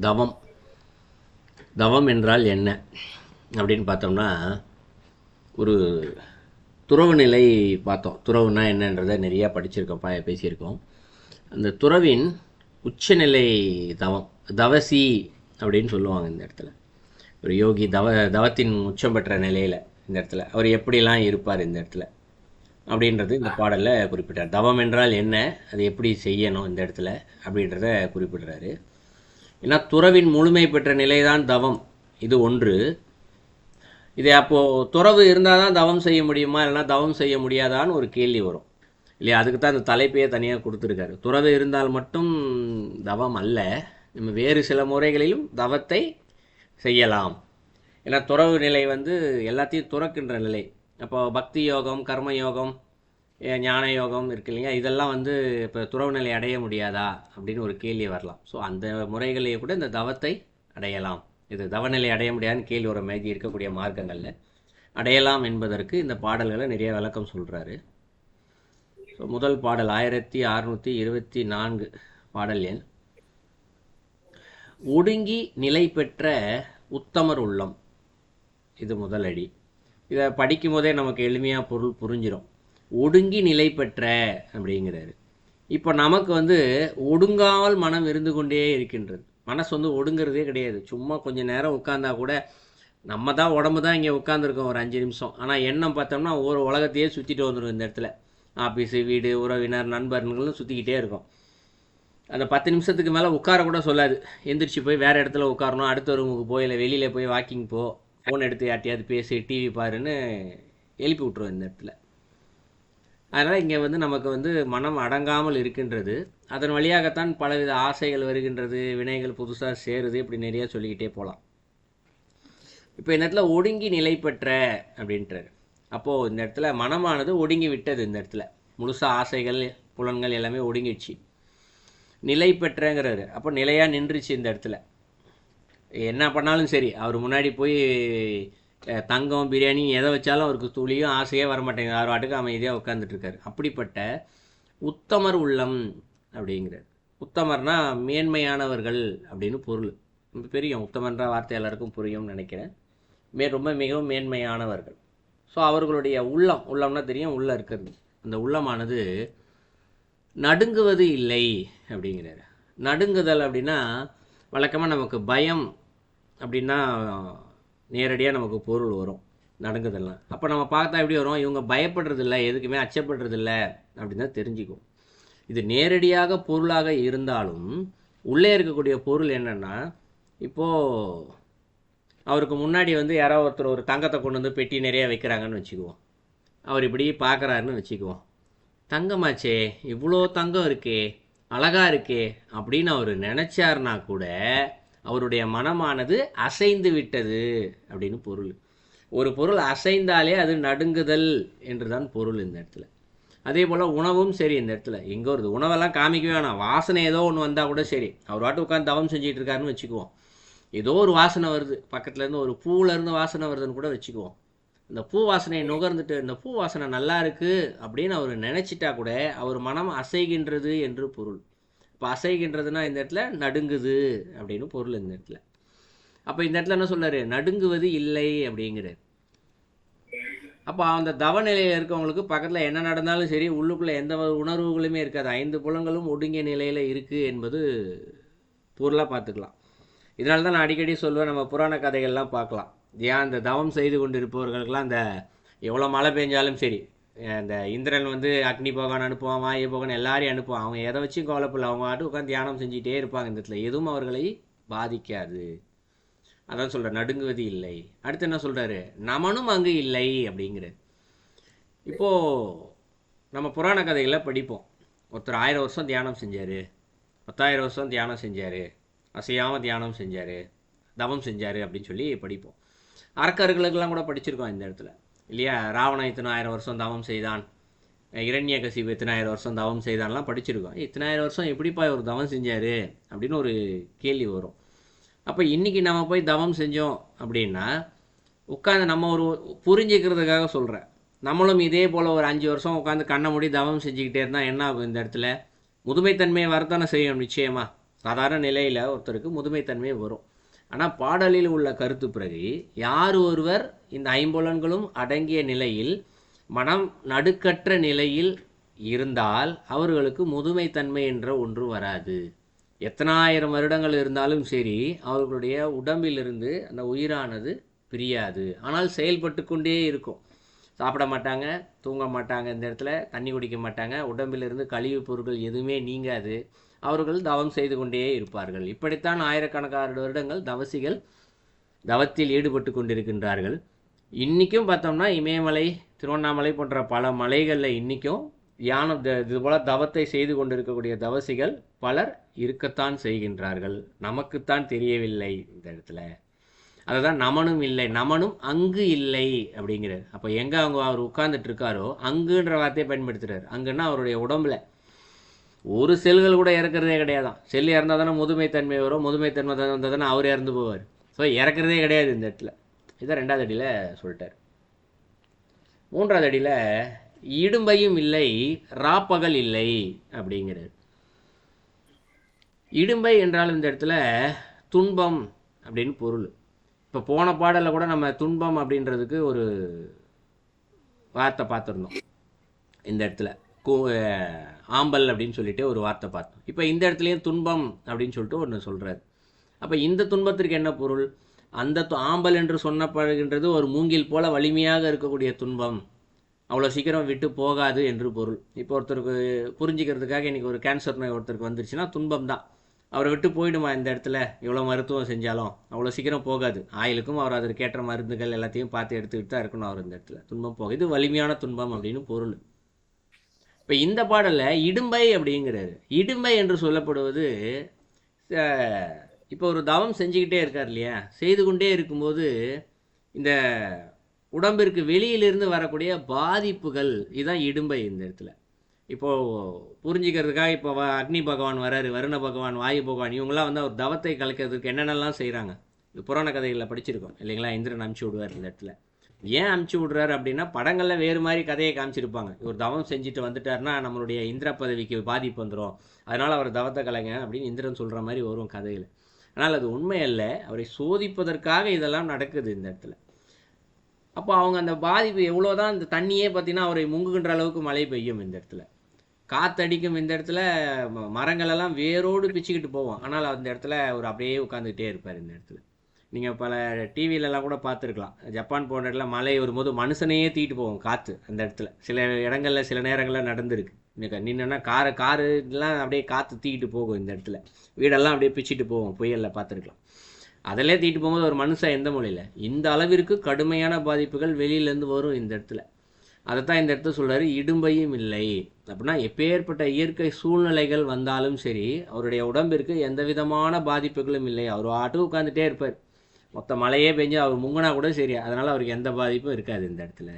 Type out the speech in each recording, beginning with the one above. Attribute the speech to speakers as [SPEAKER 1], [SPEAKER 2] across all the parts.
[SPEAKER 1] தவம். தவம் என்றால் என்ன? அப்படின்னு பார்த்தோம்னா ஒரு துறவு நிலை பார்த்தோம். துறவுனா என்னன்றதை நிறையா படிச்சிருக்கோம் பா பேசியிருக்கோம். அந்த துறவின் உச்சநிலை தவம் தவசி அப்படின்னு சொல்லுவாங்க இந்த இடத்துல. ஒரு யோகி தவ தவத்தின் உச்சம் பெற்ற நிலையில் இந்த இடத்துல. அவர் எப்படிலாம் இருப்பார் இந்த இடத்துல? அப்படின்றது இந்த பாடலில் குறிப்பிட்டார். தவம் என்றால் என்ன? அது எப்படி செய்யணும் இந்த இடத்துல? அப்படின்றத குறிப்பிடுறாரு. ஏன்னா துறவின் முழுமை பெற்ற நிலைதான் தவம். இது ஒன்று. இது அப்போது துறவு இருந்தால் தான் தவம் செய்ய முடியுமா? இல்லைனா தவம் செய்ய முடியாதான்னு ஒரு கேள்வி வரும். இல்லையா? அதுக்கு தான் அந்த தலைப்பையே தனியாக கொடுத்துருக்காரு. துறவு இருந்தால் மட்டும் தவம் அல்ல. நம்ம வேறு சில முறைகளிலும் தவத்தை செய்யலாம். ஏன்னா துறவு நிலை வந்து எல்லாத்தையும் துறக்கின்ற நிலை. அப்போ பக்தி யோகம் கர்ம யோகம் ஞான யோகம் இருக்கு இல்லையா? இதெல்லாம் வந்து இப்போ துறவுநிலை அடைய முடியாதா? அப்படின்னு ஒரு கேள்வி வரலாம். ஸோ அந்த முறைகளையே கூட இந்த தவத்தை அடையலாம். இது தவநிலை அடைய முடியாதுன்னு கேள்வி வர மேதி இருக்கக்கூடிய மார்க்கங்களில் அடையலாம் என்பதற்கு இந்த பாடல்களை நிறைய விளக்கம் சொல்கிறாரு ஸோ முதல் பாடல் ஆயிரத்தி அறுநூற்றி இருபத்தி நான்கு பாடல் எண். ஒடுங்கி நிலை பெற்ற உத்தமர் உள்ளம். இது முதலடி இதை படிக்கும் போதே நமக்கு எளிமையாக பொருள் புரிஞ்சிடும் ஒடுங்கி நிலை பெற்ற அப்படிங்கிறாரு. இப்போ நமக்கு வந்து ஒடுங்காமல் மனம் இருந்து கொண்டே இருக்கின்றது. மனசு வந்து ஒடுங்கிறதே கிடையாது. சும்மா கொஞ்ச நேரம் உட்காந்தா கூட நம்ம தான் உடம்பு தான் இங்கே உட்காந்துருக்கோம் ஒரு அஞ்சு நிமிஷம். ஆனால் எண்ணம் பார்த்தோம்னா ஒரு உலகத்தையே சுற்றிட்டு வந்துடும் இந்த இடத்துல. ஆஃபீஸு வீடு உறவினர் நண்பர்கள்னு சுற்றிக்கிட்டே இருக்கும். அந்த பத்து நிமிஷத்துக்கு மேலே உட்கார கூட சொல்லாது. எந்திரிச்சு போய் வேறு இடத்துல உட்காரணும். அடுத்த ரூமுக்கு போய் இல்லை வெளியில் போய் வாக்கிங் போ ஃபோன் எடுத்து யார்ட்டையாவது பேசி டிவி பாருன்னு எழுப்பி விட்ருவோம் இந்த இடத்துல. அதனால் இங்கே வந்து நமக்கு வந்து மனம் அடங்காமல் இருக்கின்றது. அதன் வழியாகத்தான் பலவித ஆசைகள் வருகின்றது வினைகள் புதுசாக சேருது இப்படி நிறையா சொல்லிக்கிட்டே போகலாம் இப்போ இந்த இடத்துல ஒடுங்கி நிலை பெற்ற அப்படின்றாரு. அப்போது இந்த இடத்துல மனமானது ஒடுங்கி விட்டது இந்த இடத்துல. முழுசாக ஆசைகள் புலன்கள் எல்லாமே ஒடுங்கிடுச்சு. நிலை பெற்றங்கிறாரு. அப்போ நிலையாக நின்றுச்சு இந்த இடத்துல. என்ன பண்ணாலும் சரி அவர் முன்னாடி போய் தங்கம் பிரியாணி எதை வச்சாலும் அவருக்கு துளியும் ஆசையே வர மாட்டேங்குது வாட்டுக்கு அமைதியாக உட்காந்துட்ருக்காரு அப்படிப்பட்ட உத்தமர் உள்ளம் அப்படிங்கிறார். உத்தமர்னா மேன்மையானவர்கள் அப்படின்னு பொருள். ரொம்ப உத்தமன்ற வார்த்தை எல்லாருக்கும் புரியும்னு நினைக்கிறேன். மே ரொம்ப மிகவும் மேன்மையானவர்கள். ஸோ அவர்களுடைய உள்ளம் உள்ளம்னா தெரியும் உள்ளே இருக்கிறது. அந்த உள்ளமானது நடுங்குவது இல்லை அப்படிங்கிறாரு. நடுங்குதல் அப்படின்னா வழக்கமாக நமக்கு பயம் அப்படின்னா நேரடியாக நமக்கு பொருள் வரும் நடுங்குதல்லாம் அப்போ நம்ம பார்த்தா எப்படி வரும்? இவங்க பயப்படுறதில்ல எதுக்குமே அச்சப்படுறதில்ல அப்படின்னு தான் தெரிஞ்சுக்கும். இது நேரடியாக பொருளாக இருந்தாலும் உள்ளே இருக்கக்கூடிய பொருள் என்னன்னா இப்போது அவருக்கு முன்னாடி வந்து யாரோ ஒருத்தர் ஒரு தங்கத்தை கொண்டு வந்து பெட்டி நிறைய வைக்கிறாங்கன்னு வச்சுக்குவோம். அவர் இப்படி பார்க்குறாருன்னு வச்சுக்குவோம். தங்கமாச்சே இவ்வளோ தங்கம் இருக்கே அழகாக இருக்கே அப்படின்னு அவர் நினச்சாருன்னா கூட அவருடைய மனமானது அசைந்து விட்டது அப்படின்னு பொருள். ஒரு பொருள் அசைந்தாலே அது நடுங்குதல் என்று தான் பொருள் இந்த இடத்துல. அதே போல் உணவும் சரி இந்த இடத்துல. எங்கே வருது உணவெல்லாம் காமிக்கவே வேணாம். வாசனை ஏதோ ஒன்று வந்தால் கூட சரி. அவர் வாட்டு உட்காந்து தவம் செஞ்சுட்டு இருக்காருன்னு வச்சுக்குவோம். ஏதோ ஒரு வாசனை வருது. பக்கத்துலேருந்து ஒரு பூவிலேருந்து வாசனை வருதுன்னு கூட வச்சுக்குவோம். இந்த பூ வாசனையை நுகர்ந்துட்டு இந்த பூ வாசனை நல்லா இருக்குது அப்படின்னு அவர் நினச்சிட்டா கூட அவர் மனம் அசைகின்றது என்று பொருள். இப்போ அசைகின்றதுனா இந்த இடத்துல நடுங்குது அப்படின்னு பொருள் இந்த இடத்துல. அப்போ இந்த இடத்துல என்ன சொல்றாரு? நடுங்குவது இல்லை அப்படிங்கிறார். அப்போ அந்த தவநிலையில் இருக்கவங்களுக்கு பக்கத்தில் என்ன நடந்தாலும் சரி உள்ளுக்குள்ளே எந்த ஒரு உணர்வுகளுமே இருக்காது. ஐந்து புலங்களும் ஒடுங்கிய நிலையில் இருக்குது என்பது பொருளாக பார்த்துக்கலாம். இதனால தான் நான் அடிக்கடி சொல்லுவேன் நம்ம புராண கதைகள்லாம் பார்க்கலாம். ஏன் அந்த தவம் செய்து கொண்டு இருப்பவர்களுக்கெல்லாம் அந்த எவ்வளோ மழை பெஞ்சாலும் சரி அந்த இந்திரன் வந்து அக்னி பகவான் அனுப்புவான் வாயு பகவான் எல்லாரையும் அனுப்புவான். அவங்க எதை வச்சும் கவலைப்படல. அவங்க பாட்டு உட்காந்து தியானம் செஞ்சுட்டே இருப்பாங்க இந்த இடத்துல. எதுவும் அவர்களை பாதிக்காது. அதான் சொல்கிறேன் நடுங்குவது இல்லை. அடுத்து என்ன சொல்கிறாரு நமனும் அங்கு இல்லை அப்படிங்கிற இப்போது நம்ம புராண கதைகளை படிப்போம். ஒருத்தர் ஆயிரம் வருஷம் தியானம் செஞ்சார். பத்தாயிரம் வருஷம் தியானம் செஞ்சார். அசையாமல் தியானம் செஞ்சார். தவம் செஞ்சார் அப்படின்னு சொல்லி படிப்போம். அரக்கர்களுக்கெல்லாம் கூட படிச்சிருக்கோம் இந்த இடத்துல. இல்லையா? ராவணன் இத்தனாயிரம் வருஷம் தவம் செய்தான். இரண்ய கசிவு இத்தனாயிரம் வருஷம் தவம் செய்தான்லாம் படிச்சிருக்கோம். இத்தனாயிரம் வருஷம் எப்படிப்பா ஒரு தவம் செஞ்சார்? அப்படின்னு ஒரு கேள்வி வரும். அப்போ இன்றைக்கி நம்ம போய் தவம் செஞ்சோம் அப்படின்னா உட்காந்து நம்ம ஒரு புரிஞ்சுக்கிறதுக்காக சொல்கிறேன் நம்மளும் இதே போல் ஒரு அஞ்சு வருஷம் உட்காந்து கண்ணை மூடி தவம் செஞ்சுக்கிட்டே இருந்தால் என்ன ஆகும் இந்த இடத்துல? முதுமைத்தன்மையை வரத்தானே செய்யும் நிச்சயமாக சாதாரண நிலையில் ஒருத்தருக்கு முதுமைத்தன்மை வரும். ஆனால் பாடலில் உள்ள கருத்து பிறகு யார் ஒருவர் இந்த ஐம்புலன்களும் அடங்கிய நிலையில் மனம் நடுக்கற்ற நிலையில் இருந்தால் அவர்களுக்கு முதுமைத்தன்மை என்ற ஒன்று வராது. எத்தனாயிரம் வருடங்கள் இருந்தாலும் சரி அவர்களுடைய உடம்பிலிருந்து அந்த உயிரானது பிரியாது. ஆனால் செயல்பட்டு கொண்டே இருக்கும். சாப்பிட மாட்டாங்க தூங்க மாட்டாங்க இந்த இடத்துல தண்ணி குடிக்க மாட்டாங்க உடம்பிலிருந்து கழிவுப் பொருட்கள் எதுவுமே நீங்காது. அவர்கள் தவம் செய்து கொண்டே இருப்பார்கள். இப்படித்தான் ஆயிரக்கணக்கான வருடங்கள் தவசிகள் தவத்தில் ஈடுபட்டு கொண்டிருக்கின்றார்கள். இன்றைக்கும் பார்த்தோம்னா இமயமலை திருவண்ணாமலை போன்ற பல மலைகளில் இன்றைக்கும் தியானம் த- இது தவத்தை செய்து கொண்டிருக்கக்கூடிய தவசிகள் பலர் இருக்கத்தான் செய்கின்றார்கள். நமக்குத்தான் தெரியவில்லை இந்த இடத்துல. அதுதான் நமனும் இல்லை நமனும் அங்கு இல்லை அப்படிங்கிறார். அப்போ எங்கே அவங்க அவர் உட்கார்ந்துட்டு இருக்காரோ அங்குன்ற வார்த்தையை பயன்படுத்துகிறார் அங்குன்னா அவருடைய உடம்புல ஒரு செல்கள் கூட இறக்குறதே கிடையாதான். செல் இறந்தால் தானே முதுமைத்தன்மை வரும் முதுமைத்தன்மை வந்தால் தானே அவர் இறந்து போவார். ஸோ இறக்குறதே கிடையாது இந்த இடத்துல. இதான் ரெண்டாவது அடியில் சொல்லிட்டார். மூன்றாவது அடியில் இடும்பையும் இல்லை ராப்பகல் இல்லை அப்படிங்கிறார். இடும்பை என்றாலும் இந்த இடத்துல துன்பம் அப்படின்னு பொருள். இப்போ போன பாடலில் கூட நம்ம துன்பம் அப்படின்றதுக்கு ஒரு வார்த்தை பார்த்துருந்தோம். இந்த இடத்துல. ஆம்பல் அப்படின்னு சொல்லிட்டு ஒரு வார்த்தை பார்த்தோம். இப்போ இந்த இடத்துலையும் துன்பம் அப்படின்னு சொல்லிட்டு ஒன்று சொல்கிறார் அப்போ இந்த துன்பத்திற்கு என்ன பொருள்? அந்த து- ஆம்பல் என்று சொன்னப்படுகின்றது ஒரு மூங்கில் போல வலிமையாக இருக்கக்கூடிய துன்பம். அவ்வளோ சீக்கிரம் விட்டு போகாது என்று பொருள். இப்போ ஒருத்தருக்கு புரிஞ்சுக்கிறதுக்காக இன்றைக்கி ஒரு கேன்சர் நோய் ஒருத்தருக்கு வந்துருச்சுன்னா துன்பம் தான். அவரை விட்டு போயிடுமா இந்த இடத்துல? இவ்வளோ மருத்துவம் செஞ்சாலும் அவ்வளோ சீக்கிரம் போகாது. ஆயிலுக்கும் அவர் அதற்கேற்ற மருந்துகள் எல்லாத்தையும் பார்த்து எடுத்துக்கிட்டு தான் இருக்கணும் அவர் இந்த இடத்துல. துன்பம் போக இது வலிமையான துன்பம் அப்படின்னு பொருள். இப்போ இந்த பாடலில் இடும்பை அப்படிங்கிறாரு. இடும்பை என்று சொல்லப்படுவது இப்போ ஒரு தவம் செஞ்சுக்கிட்டே இருக்கார் இல்லையா? செய்து கொண்டே இருக்கும்போது இந்த உடம்பிற்கு வெளியிலிருந்து வரக்கூடிய பாதிப்புகள் இதுதான் இடும்பை இந்த இடத்துல. இப்போது புரிஞ்சுக்கிறதுக்காக இப்போ வ- அக்னி பகவான் வராரு வருண பகவான் வாயு பகவான் இவங்களாம் வந்து அவர் தவத்தை கலைக்கிறதுக்கு என்னென்னலாம் செய்கிறாங்க இது புராண கதைகளில் படிச்சிருக்கோம் இல்லைங்களா? இந்திரன் அனுப்பிச்சி விடுவார் இந்த இடத்துல. ஏன் அமுச்சு விடுறாரு அப்படின்னா படங்களில் வேறு மாதிரி கதையை காமிச்சிருப்பாங்க. இவர் தவம் செஞ்சுட்டு வந்துட்டார்னா நம்மளுடைய இந்திர பதவிக்கு பாதிப்பு வந்துடும் அதனால் அவர் தவத்தை கலைங்க அப்படின்னு இந்திரன் சொல்கிற மாதிரி வரும் கதையில். ஆனால் அது உண்மை அல்ல. அவரை சோதிப்பதற்காக இதெல்லாம் நடக்குது இந்த இடத்துல. அப்போ அவங்க அந்த பாதிப்பு எவ்வளோதான் இந்த தண்ணியே பார்த்தீங்கன்னா அவரை முங்குகின்ற அளவுக்கு மழை பெய்யும் இந்த இடத்துல. காத்தடிக்கும் இந்த இடத்துல ம- வேரோடு பிச்சுக்கிட்டு போவோம். ஆனால் அந்த இடத்துல அவர் அப்படியே உட்காந்துக்கிட்டே இருப்பார் இந்த இடத்துல. நீங்கள் பல டிவிலெலாம் கூட பார்த்துருக்கலாம். ஜப்பான் போன்ற இடத்துல மழை வரும்போது மனுஷனையே தீட்டு போவோம் காற்று அந்த இடத்துல. சில இடங்களில் சில நேரங்களில் நடந்திருக்கு. இன்னைக்கு நின்றுனா காரு காருலாம் அப்படியே காற்று தூக்கிட்டு போகும் இந்த இடத்துல. வீடெல்லாம் அப்படியே பிச்சுட்டு போவோம் புயலில் பார்த்துருக்கலாம். அதிலே தீட்டு போகும்போது ஒரு மனுஷன் எந்த மொழியில் இந்த அளவிற்கு கடுமையான பாதிப்புகள் வெளியிலேருந்து வரும் இந்த இடத்துல. அதைத்தான் இந்த இடத்துல சொல்கிறாரு இடும்பையும் இல்லை. அப்படின்னா எப்பேற்பட்ட இயற்கை சூழ்நிலைகள் வந்தாலும் சரி அவருடைய உடம்பிற்கு எந்த விதமான பாதிப்புகளும் இல்லை. அவர் ஆட்டு உட்காந்துட்டே இருப்பார். மொத்த மழையே பெஞ்சு அவர் முங்கினா கூட சரி. அதனால் அவருக்கு எந்த பாதிப்பும் இருக்காது இந்த இடத்துல.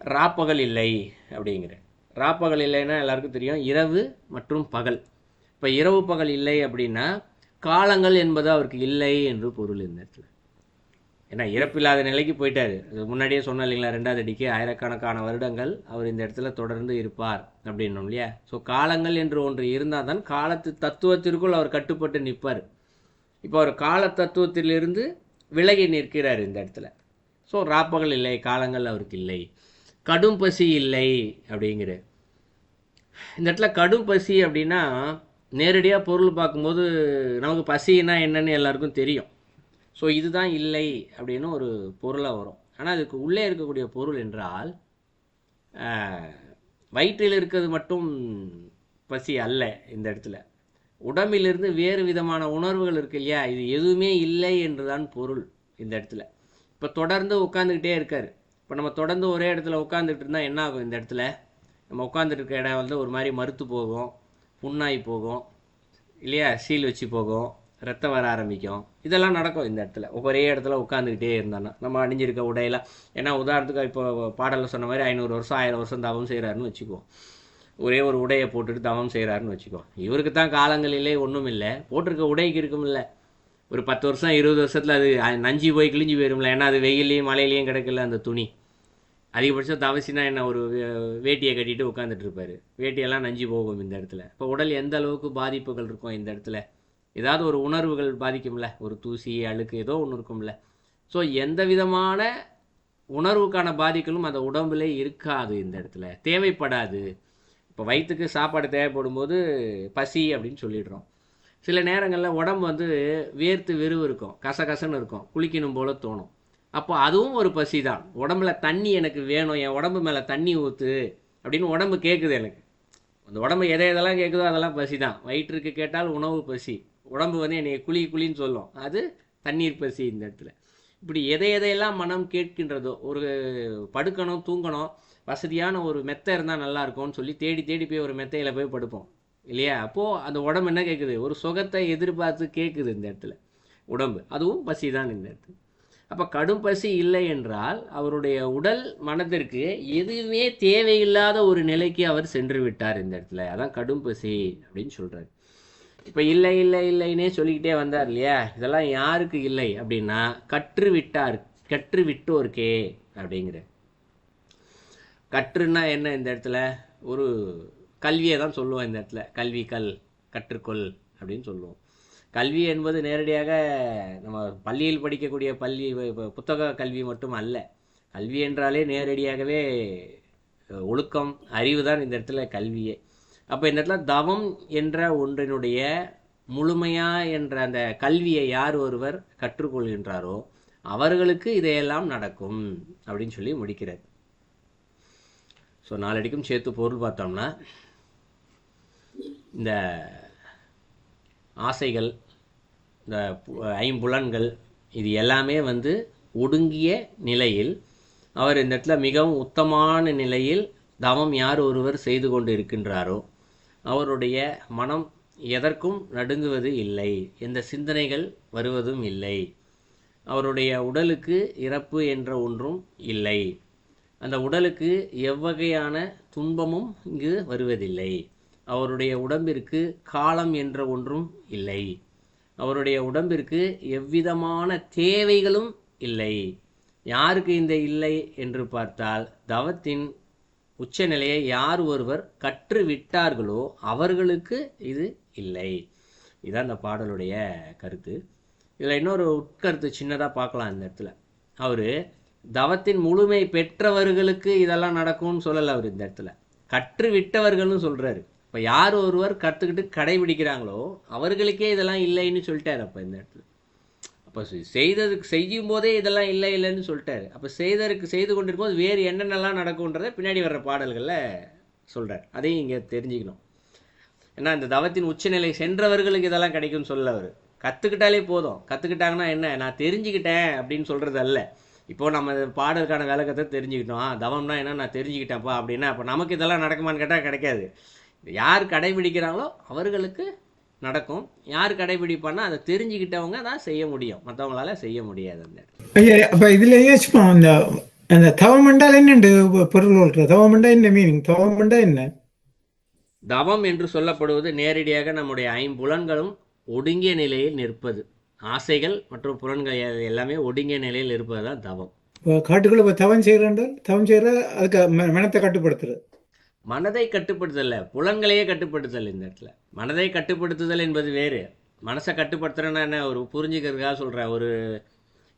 [SPEAKER 1] ராப்பகல் இல்லை அப்படிங்கிற ராப்பகல் இல்லைன்னா எல்லாருக்கும் தெரியும். இரவு மற்றும் பகல். இப்போ இரவு பகல் இல்லை அப்படின்னா காலங்கள் என்பது அவருக்கு இல்லை என்று பொருள் இந்த இடத்துல. ஏன்னா இறப்பில்லாத நிலைக்கு போயிட்டாரு. முன்னாடியே சொன்னோம் இல்லைங்களா ரெண்டாவது அடிக்கு ஆயிரக்கணக்கான வருடங்கள் அவர் இந்த இடத்துல தொடர்ந்து இருப்பார் அப்படின்னோம் இல்லையா? ஸோ காலங்கள் என்று ஒன்று இருந்தால் தான் காலத்து தத்துவத்திற்குள் அவர் கட்டுப்பட்டு நிற்பார் இப்போ ஒரு கால தத்துவத்திலிருந்து விலகி நிற்கிறார் இந்த இடத்துல. ஸோ ராப்பகல் இல்லை காலங்கள் அவருக்கு இல்லை. கடும் பசி இல்லை அப்படிங்கிற. இந்த இடத்துல கடும் பசி அப்படின்னா நேரடியாக பொருள் பார்க்கும்போது நமக்கு பசின்னா என்னன்னு எல்லாருக்கும் தெரியும். ஸோ இதுதான் இல்லை அப்படின்னு ஒரு பொருளாக வரும். ஆனால் அதுக்கு உள்ளே இருக்கக்கூடிய பொருள் என்றால் வயிற்றில் இருக்கிறது மட்டும் பசி அல்ல இந்த இடத்துல. உடம்பிலிருந்து வேறு விதமான உணர்வுகள் இருக்கு இல்லையா? இது எதுவுமே இல்லை என்றுதான் பொருள் இந்த இடத்துல. இப்போ தொடர்ந்து உட்காந்துக்கிட்டே இருக்கார். இப்போ நம்ம தொடர்ந்து ஒரே இடத்துல உட்காந்துட்டு இருந்தால் என்ன ஆகும் இந்த இடத்துல? நம்ம உட்காந்துட்டு இருக்க இடம் வந்து ஒரு மாதிரி மறுத்து போகும் புண்ணாகி போகும் இல்லையா? சீல் வச்சு போகும் ரத்தம் வர ஆரம்பிக்கும். இதெல்லாம் நடக்கும் இந்த இடத்துல. ஒரே இடத்துல உட்காந்துக்கிட்டே இருந்தானா நம்ம அணிஞ்சிருக்க உடையில ஏன்னா உதாரணத்துக்கு இப்போ பாடலில் சொன்ன மாதிரி ஐநூறு வருஷம் ஆயிரம் வருஷம் தவம் செய்கிறாருன்னு வச்சுக்குவோம். ஒரே ஒரு உடையை போட்டுட்டு தவம் செய்கிறாருன்னு வச்சுக்கோ. இவருக்கு தான் காலங்களிலே ஒன்றும் இல்லை. போட்டிருக்க உடைக்கு இருக்குமில்ல ஒரு பத்து வருஷம் இருபது வருஷத்தில் அது நஞ்சு போய் கிழிஞ்சு போயிரும்ல. ஏன்னா அது வெயிலையும் மழையிலையும் கிடக்கல அந்த துணி. அதிகபட்சம் தவசினா என்ன ஒரு வே- வேட்டியை கட்டிட்டு உட்காந்துட்டு இருப்பார். வேட்டியெல்லாம் நஞ்சு போகும் இந்த இடத்துல. இப்போ உடல் எந்த அளவுக்கு பாதிப்புகள் இருக்கும் இந்த இடத்துல. ஏதாவது ஒரு உணர்வுகள் பாதிக்கும்ல. ஒரு தூசி அழுக்கு ஏதோ ஒன்று இருக்கும்ல. ஸோ எந்த விதமான உணர்வுக்கான பாதிக்களும் அந்த உடம்புல இருக்காது இந்த இடத்துல. தேவைப்படாது. இப்போ வயிற்றுக்கு சாப்பாடு தேவைப்படும் போது பசி அப்படின்னு சொல்லிடுறோம். சில நேரங்களில் உடம்பு வந்து வேர்த்து வெறுவு இருக்கும் கசகசன்னு இருக்கும் குளிக்கணும் போல தோணும். அப்போ அதுவும் ஒரு பசி தான் உடம்புல தண்ணி எனக்கு வேணும் என் உடம்பு மேலே தண்ணி ஊற்று அப்படின்னு உடம்பு கேட்குது எனக்கு. அந்த உடம்பு எதை எதெல்லாம் கேட்குதோ அதெல்லாம் பசி தான் வயிற்றுக்கு கேட்டால் உணவு பசி. உடம்பு வந்து என்னை குழி குழின்னு சொல்லும். அது தண்ணீர் பசி இந்த இடத்துல. இப்படி எதை எதையெல்லாம் மனம் கேட்கின்றதோ ஒரு படுக்கணும் தூங்கணும் வசதியான ஒரு மெத்தை இருந்தால் நல்லா இருக்கும்னு சொல்லி தேடி தேடி போய் ஒரு மெத்தையில் போய் படுப்போம். இல்லையா? அப்போது அந்த உடம்பு என்ன கேட்குது ஒரு சுகத்தை எதிர்பார்த்து கேட்குது இந்த இடத்துல. உடம்பு. அதுவும் பசி தான் இந்த இடத்துல. அப்போ கடும் பசி இல்லை என்றால் அவருடைய உடல் மனதிற்கு எதுவுமே தேவையில்லாத ஒரு நிலைக்கு அவர் சென்று விட்டார் இந்த இடத்துல. அதான் கடும் பசி அப்படின்னு சொல்கிறார் இப்போ இல்லை இல்லை இல்லைன்னே சொல்லிக்கிட்டே வந்தார் இல்லையா? இதெல்லாம் யாருக்கு இல்லை அப்படின்னா கற்று விட்டார் கற்று விட்டோருக்கே அப்படிங்கிற கற்றுன்னா என்ன இந்த இடத்துல? ஒரு கல்வியை தான் சொல்லுவோம் இந்த இடத்துல. கல்வி கல் கற்றுக்கொள் அப்படின்னு சொல்லுவோம். கல்வி என்பது நேரடியாக நம்ம பள்ளியில் படிக்கக்கூடிய பள்ளி புத்தக கல்வி மட்டும் அல்ல. கல்வி என்றாலே நேரடியாகவே ஒழுக்கம் அறிவு தான் இந்த இடத்துல கல்வியே. அப்போ இந்த இடத்துல தவம் என்ற ஒன்றினுடைய முழுமையா என்ற அந்த கல்வியை யார் ஒருவர் கற்றுக்கொள்கின்றாரோ அவர்களுக்கு இதையெல்லாம் நடக்கும் அப்படின்னு சொல்லி முடிக்கிறது. ஸோ நாலடிக்கும் சேர்த்து பொருள் பார்த்தோம்னா இந்த ஆசைகள் இந்த பு- ஐம்புலன்கள் இது எல்லாமே வந்து ஒடுங்கிய நிலையில் அவர் இந்த இடத்துல மிகவும் உத்தமான நிலையில் தவம் யார் ஒருவர் செய்து கொண்டு இருக்கின்றாரோ அவருடைய மனம் எதற்கும் நடுங்குவது இல்லை எந்த சிந்தனைகள் வருவதும் இல்லை அவருடைய உடலுக்கு இறப்பு என்ற ஒன்றும் இல்லை. அந்த உடலுக்கு எவ்வகையான துன்பமும் இங்கு வருவதில்லை. அவருடைய உடம்பிற்கு காலம் என்ற ஒன்றும் இல்லை. அவருடைய உடம்பிற்கு எவ்விதமான தேவைகளும் இல்லை. யாருக்கு இந்த இல்லை என்று பார்த்தால் தவத்தின் உச்சநிலையை யார் ஒருவர் கற்று விட்டார்களோ அவர்களுக்கு இது இல்லை. இதுதான் அந்த பாடலுடைய கருத்து. இதில் இன்னொரு உட்கருத்து சின்னதாக பார்க்கலாம் இந்த இடத்துல. அவர் தவத்தின் முழுமை பெற்றவர்களுக்கு இதெல்லாம் நடக்கும்னு சொல்லலை அவர் இந்த இடத்துல. கற்று விட்டவர்கள்னு சொல்கிறாரு இப்போ யார் ஒருவர் கற்றுக்கிட்டு கடைபிடிக்கிறாங்களோ அவர்களுக்கே இதெல்லாம் இல்லைன்னு சொல்லிட்டார் அப்போ இந்த இடத்துல. அப்போ செய்ததுக்கு செய்யும் போதே இதெல்லாம் இல்லை இல்லைன்னு சொல்லிட்டாரு. அப்போ செய்ததற்கு செய்து கொண்டிருக்கும்போது வேறு என்னென்னலாம் நடக்கும்ன்றதை பின்னாடி வர்ற பாடல்களில் சொல்கிறார் அதையும் இங்கே தெரிஞ்சுக்கணும். ஏன்னா இந்த தவத்தின் உச்சநிலை சென்றவர்களுக்கு இதெல்லாம் கிடைக்கும்னு சொல்ல அவர். கற்றுக்கிட்டாலே போதும். கற்றுக்கிட்டாங்கன்னா என்ன? நான் தெரிஞ்சுக்கிட்டேன் அப்படின்னு சொல்கிறது அல்ல. இப்போ நம்ம பாடலுக்கான விளக்கத்தை தெரிஞ்சுக்கிட்டோம். தவம்னா என்ன? நான் தெரிஞ்சுக்கிட்டேன்ப்பா அப்படின்னா அப்போ நமக்கு இதெல்லாம் நடக்குமான்னு கேட்டால் கிடைக்காது. யார் கடைபிடிக்கிறாங்களோ அவர்களுக்கு நடக்கும். யார் கடைபிடிப்பான்னா அதை தெரிஞ்சுக்கிட்டவங்க தான் செய்ய முடியும். மற்றவங்களால செய்ய முடியாது அந்த.
[SPEAKER 2] ஐயா அப்ப இதுல யோசிப்போம் அந்த அந்த தவம் என்றால் என்னண்டு பொருள் கொள்ற தவம் என்றா என்ன மீனிங் தவம் என்ன?
[SPEAKER 1] தவம் என்று சொல்லப்படுவது நேரடியாக நம்முடைய ஐம்புலன்களும் ஒடுங்கிய நிலையில் நிற்பது. ஆசைகள் மற்றும் புலன்கள் எல்லாமே ஒடுங்கிய நிலையில் இருப்பது தான் தவம்.
[SPEAKER 2] இப்ப காட்டுக்குள்ள இப்ப தவம் செய்யறாண்டால் தவம் செய்யற அதுக்கு மனத்தை கட்டுப்படுத்துறது.
[SPEAKER 1] மனதை கட்டுப்படுத்தல புலன்களையே கட்டுப்படுத்தல் இந்த இடத்துல. மனதை கட்டுப்படுத்துதல் என்பது வேறு. மனசை கட்டுப்படுத்துறேன்னா என்ன? ஒரு புரிஞ்சுக்கிறதுக்காக சொல்கிறேன் ஒரு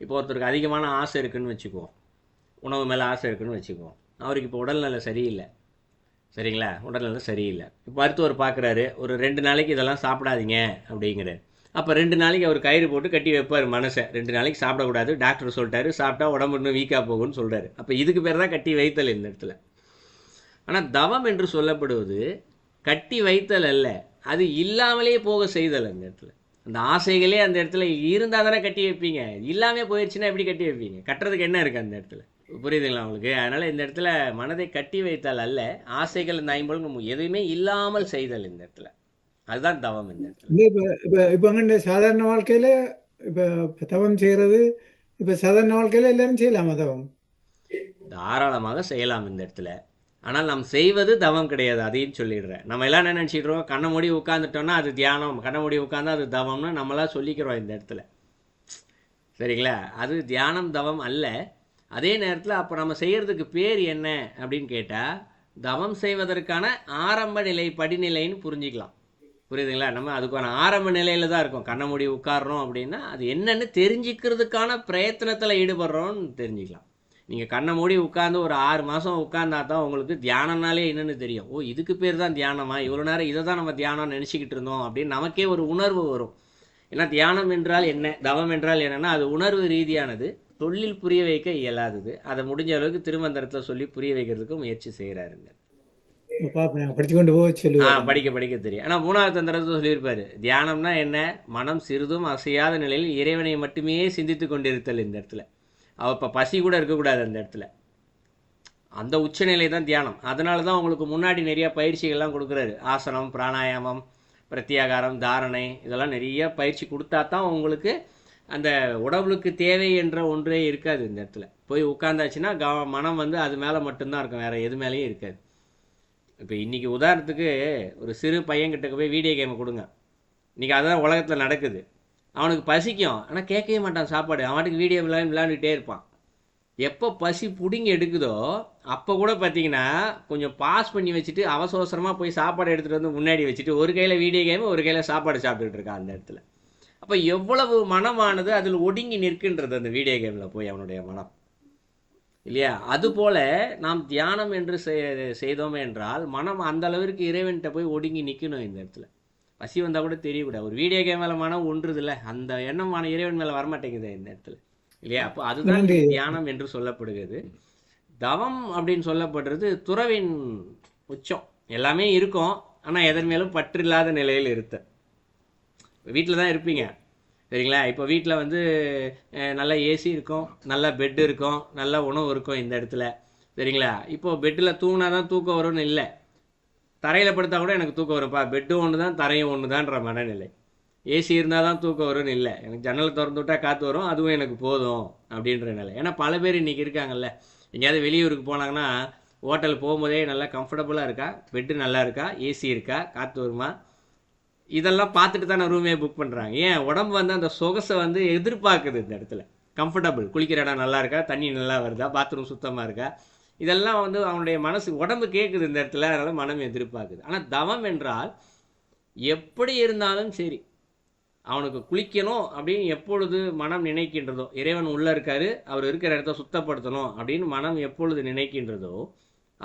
[SPEAKER 1] இப்போ ஒருத்தருக்கு அதிகமான ஆசை இருக்குன்னு வச்சுக்குவோம். உணவு மேலே ஆசை இருக்குன்னு வச்சுக்குவோம். அவருக்கு இப்போ உடல்நல சரியில்லை. சரிங்களா? உடல்நல சரியில்லை. இப்போ மருத்துவர் பார்க்குறாரு ஒரு ரெண்டு நாளைக்கு இதெல்லாம் சாப்பிடாதீங்க அப்படிங்கிறார். அப்போ ரெண்டு நாளைக்கு அவர் கயிறு போட்டு கட்டி வைப்பார் மனசை. ரெண்டு நாளைக்கு சாப்பிடக்கூடாது. டாக்டர் சொல்லிட்டாரு சாப்பிட்டா உடம்பு இன்னும் வீக்காக போகும்னு சொல்கிறாரு அப்போ இதுக்கு பேர் தான் கட்டி வைத்தல் இந்த இடத்துல. ஆனால் தவம் என்று சொல்லப்படுவது கட்டி வைத்தல் அல்ல அது இல்லாமலே போக செய்தல் அந்த இடத்துல. அந்த ஆசைகளே அந்த இடத்துல இருந்தால் தானே கட்டி வைப்பீங்க. இல்லாமல் போயிடுச்சுன்னா எப்படி கட்டி வைப்பீங்க? கட்டுறதுக்கு என்ன இருக்குது அந்த இடத்துல? புரியுதுங்களா உங்களுக்கு? அதனால் இந்த இடத்துல மனதை கட்டி வைத்தால் அல்ல ஆசைகள் இந்த ஐம்பது நம்ம எதுவுமே இல்லாமல் செய்தல் இந்த இடத்துல. அதுதான் தவம் இந்த
[SPEAKER 2] இப்ப இப்ப அங்க சாதாரண வாழ்க்கையில இப்ப தவம் செய்யறது இப்ப சாதாரண வாழ்க்கையில எல்லாரும் செய்யலாமா தவம்?
[SPEAKER 1] தாராளமாக செய்யலாம் இந்த இடத்துல. ஆனால் நாம் செய்வது தவம் கிடையாது அதையும் சொல்லிடுறேன். நம்ம எல்லாம் என்ன நினச்சிக்கிறோம் கண்ணை மூடி உட்காந்துட்டோம்னா அது தியானம். கண்ணை மூடி உட்காந்தா அது தவம்னு நம்மளாம் சொல்லிக்கிறோம் இந்த இடத்துல. சரிங்களா? அது தியானம் தவம் அல்ல. அதே நேரத்தில் அப்போ நம்ம செய்கிறதுக்கு பேர் என்ன அப்படின்னு கேட்டால் தவம் செய்வதற்கான ஆரம்ப நிலை படிநிலைன்னு புரிஞ்சிக்கலாம். புரியுதுங்களா? நம்ம அதுக்கான ஆரம்ப நிலையில தான் இருக்கோம். கண்ண மூடி உட்கார்றோம் அப்படின்னா அது என்னன்னு தெரிஞ்சுக்கிறதுக்கான பிரயத்தனத்தில் ஈடுபடுறோம்னு தெரிஞ்சுக்கலாம். நீங்கள் கண்ணை மூடி உட்காந்து ஒரு ஆறு மாதம் உட்காந்தா தான் உங்களுக்கு தியானம்னாலே என்னென்னு தெரியும். ஓ இதுக்கு பேர் தான் தியானமா? இவ்வளோ நேரம் இதை தான் நம்ம தியானம் நினச்சிக்கிட்டு இருந்தோம் அப்படின்னு நமக்கே ஒரு உணர்வு வரும். ஏன்னா தியானம் என்றால் என்ன? தவம் என்றால் என்னென்னா அது உணர்வு ரீதியானது. தொழில் புரிய வைக்க இயலாதது. அதை முடிஞ்ச அளவுக்கு திருமந்திரத்தில் சொல்லி புரிய வைக்கிறதுக்கு முயற்சி செய்கிறாருங்க படிக்க படிக்க தெரியும். ஆனால் மூணாவது தந்திரத்தை சொல்லியிருப்பாரு தியானம்னா என்ன? மனம் சிறிதும் அசையாத நிலையில் இறைவனை மட்டுமே சிந்தித்து கொண்டிருத்தல் இந்த இடத்துல. அவ இப்போ பசி கூட இருக்கக்கூடாது அந்த இடத்துல. அந்த உச்சநிலை தான் தியானம். அதனால தான் உங்களுக்கு முன்னாடி நிறைய பயிற்சிகள்லாம் கொடுக்குறாரு. ஆசனம் பிராணாயாமம் பிரத்யாகாரம் தாரணை இதெல்லாம் நிறைய பயிற்சி கொடுத்தா தான் உங்களுக்கு அந்த உடம்புக்கு தேவை என்ற ஒன்றே இருக்காது இந்த இடத்துல. போய் உட்காந்தாச்சுன்னா க மனம் வந்து அது மேலே மட்டும்தான் இருக்கும். வேற எது மேலேயும் இருக்காது. இப்போ இன்றைக்கி உதாரணத்துக்கு ஒரு சிறு பையன்கிட்ட போய் வீடியோ கேமை கொடுங்க. இன்றைக்கி அதுதான் உலகத்தில் நடக்குது. அவனுக்கு பசிக்கும். ஆனால் கேட்கவே மாட்டான் சாப்பாடு. அவனுக்கு வீடியோ விளையாண்டு விளையாண்டுகிட்டே இருப்பான். எப்போ பசி பிடுங்கி எடுக்குதோ அப்போ கூட பார்த்தீங்கன்னா கொஞ்சம் பாஸ் பண்ணி வச்சுட்டு அவசர அவசரமாக போய் சாப்பாடு எடுத்துகிட்டு வந்து முன்னாடி வச்சுட்டு ஒரு கையில் வீடியோ கேமு ஒரு கையில் சாப்பாடு சாப்பிட்டுட்டு இருக்கான் அந்த இடத்துல. அப்போ எவ்வளவு மனமானது அதில் ஒடுங்கி நிற்கின்றது அந்த வீடியோ கேமில் போய் அவனுடைய மனம். இல்லையா? அதுபோல நாம் தியானம் என்று செய்- செய்தோம் என்றால் மனம் அந்த அளவிற்கு இறைவன்கிட்ட போய் ஒடுங்கி நிற்கணும் இந்த இடத்துல. பசி வந்தால் கூட தெரியக்கூடாது. ஒரு வீடியோ கேம் மேலே மனம் ஒன்றுதில்ல. அந்த எண்ணம் மன இறைவன் மேலே வரமாட்டேங்குது இந்த இடத்துல. இல்லையா? அப்போ அதுதான். தியானம் என்று சொல்லப்படுகிறது. தவம் அப்படின்னு சொல்லப்படுறது துறவின் உச்சம். எல்லாமே இருக்கும். ஆனால் எதன் மேலும் பற்றில்லாத நிலையில் இருத்த வீட்டில் தான் இருப்பீங்க. சரிங்களா இப்போ வீட்டில் வந்து நல்ல ஏசி இருக்கும் நல்ல பெட் இருக்கும் நல்ல உணவு இருக்கும் இந்த இடத்துல. சரிங்களா இப்போது பெட்டில் தூங்கினா தான் தூக்கம் வரும்னு இல்லை. தரையில் படுத்தா கூட எனக்கு தூக்கம் வரும்ப்பா. பெட்டும் ஒன்று தான் தரையும் ஒன்று தான்ற மனநிலை ஏசி இருந்தால் தான் தூக்கம் வரும்னு இல்லை. எனக்கு ஜன்னலை திறந்து விட்டா காற்று வரும் அதுவும் எனக்கு போதும் அப்படின்ற நிலை. ஏன்னா பல பேர் இன்றைக்கி இருக்காங்கல்ல. எங்கேயாவது வெளியூருக்கு போனாங்கன்னா ஹோட்டல் போகும்போதே நல்லா கம்ஃபர்டபுளாக இருக்கா? பெட்டு நல்லா இருக்கா? ஏசி இருக்கா? காற்று வருமா? இதெல்லாம் பார்த்துட்டு தானே ரூமே புக் பண்ணுறாங்க ஏன்? உடம்பு வந்து அந்த சொகசை வந்து எதிர்பார்க்குது இந்த இடத்துல. கம்ஃபர்டபுள் குளிக்கிற இடம் நல்லா இருக்கா? தண்ணி நல்லா வருதா? பாத்ரூம் சுத்தமாக இருக்கா? இதெல்லாம் வந்து அவனுடைய மனசு உடம்பு கேட்குது இந்த இடத்துல. அதனால் மனம் எதிர்பார்க்குது. ஆனால் தவம் என்றால் எப்படி இருந்தாலும் சரி. அவனுக்கு குளிக்கணும் அப்படின்னு எப்பொழுது மனம் நினைக்கின்றதோ இறைவன் உள்ளே இருக்காரு அவர் இருக்கிற இடத்த சுத்தப்படுத்தணும் அப்படின்னு மனம் எப்பொழுது நினைக்கின்றதோ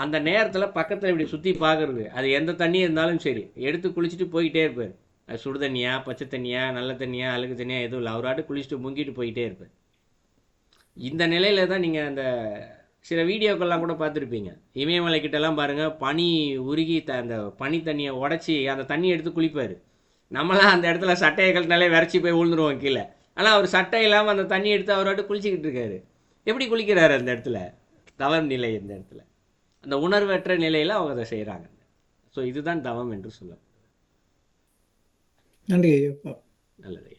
[SPEAKER 1] அந்த நேரத்தில் பக்கத்தில் இப்படி சுற்றி பார்க்குறது அது எந்த தண்ணி இருந்தாலும் சரி. எடுத்து குளிச்சுட்டு போய்கிட்டே இருப்பார். அது சுடு தண்ணியா பச்சை தண்ணியா நல்ல தண்ணியா அழுக்கு தண்ணியா எதுவும் இல்லை. அவராட்டு குளிச்சுட்டு முங்கிட்டு போயிட்டே இருப்பார். இந்த நிலையில் தான் நீங்கள் அந்த சில வீடியோக்கள்லாம் கூட பார்த்துருப்பீங்க. இமயமலை கிட்டலாம் பாருங்கள் பனி உருகி த அந்த பனி தண்ணியை உடச்சி அந்த தண்ணி எடுத்து குளிப்பார். நம்மளாம் அந்த இடத்துல சட்டையை கழட்டினாலே விரைச்சி போய் விழுந்துருவோம் கீழே. ஆனால் அவர் சட்டை இல்லாமல் அந்த தண்ணி எடுத்து அவராட்டு குளிச்சுக்கிட்டு இருக்காரு. எப்படி குளிக்கிறாரு அந்த இடத்துல? தவறு நிலை இந்த இடத்துல. அந்த உணர்வற்ற நிலையில் அவங்க அதை செய்கிறாங்க ஸோ இதுதான் தவம் என்று சொல்ல
[SPEAKER 2] நன்றி ஐயா
[SPEAKER 1] நல்லது.